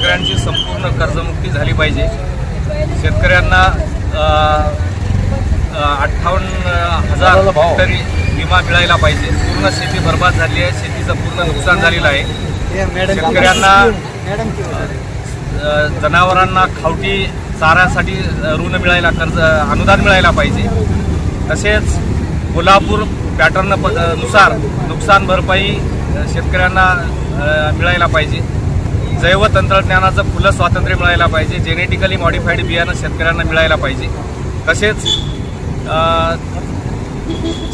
शेतकऱ्यांची संपूर्ण कर्जमुक्ती झाली पाहिजे. शेतकऱ्यांना अठ्ठावन्न हजार हेक्टरी विमा मिळायला पाहिजे. पूर्ण शेती बर्बाद झाली आहे. शेतीचं पूर्ण नुकसान झालेलं आहे. शेतकऱ्यांना जनावरांना खावटी चाऱ्यासाठी ऋण मिळायला कर्ज अनुदान मिळायला पाहिजे. तसेच कोल्हापूर पॅटर्ननुसार नुकसान भरपाई शेतकऱ्यांना मिळायला पाहिजे. जैव तंत्रज्ञानाचं खुलं स्वातंत्र्य मिळायला पाहिजे जेनेटिकली मॉडिफाईड बियाणं शेतकऱ्यांना मिळायला पाहिजे. तसेच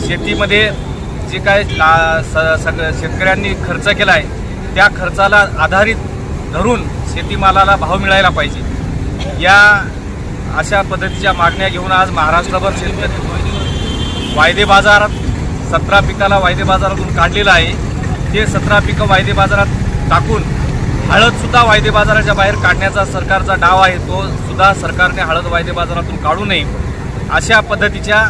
शेतीमध्ये जे काय ला- स- सग शेतकऱ्यांनी खर्च केला आहे त्या खर्चाला आधारित धरून शेतीमालाला भाव मिळायला पाहिजे. या अशा पद्धतीच्या मागण्या घेऊन आज महाराष्ट्रभर शेतकरी वायदे बाजारात सतरा पिकाला वायदे बाजारातून काढलेलं आहे. ते सतरा पिकं वायदे बाजारात टाकून हळदसुद्धा वायदे बाजाराच्या बाहेर काढण्याचा सरकारचा डाव आहे तो सुद्धा सरकारने हळद वायदे बाजारातून काढू नये. अशा पद्धतीच्या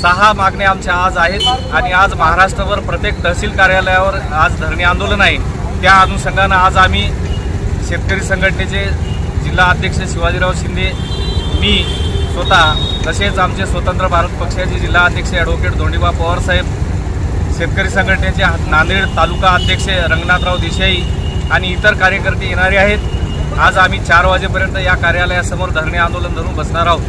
सहा मागण्या आमच्या आज आहेत आणि आज महाराष्ट्रभर प्रत्येक तहसील कार्यालयावर आज धरणे आंदोलन आहे. त्या अनुषंगानं आज आम्ही शेतकरी संघटनेचे जिल्हा अध्यक्ष शिवाजीराव शिंदे मी स्वतः तसेच आमचे स्वतंत्र भारत पक्षाचे जिल्हा अध्यक्ष ॲडव्होकेट धोंडीबा पवारसाहेब शेतकरी संघटनेचे नांदेड तालुका अध्यक्ष रंगनाथराव देसाई आणि इतर कार्यकर्ते येणारे आहेत. आज आम्ही चार वाजेपर्यंत या कार्यालयासमोर धरणे आंदोलन धरून बसणार आहोत.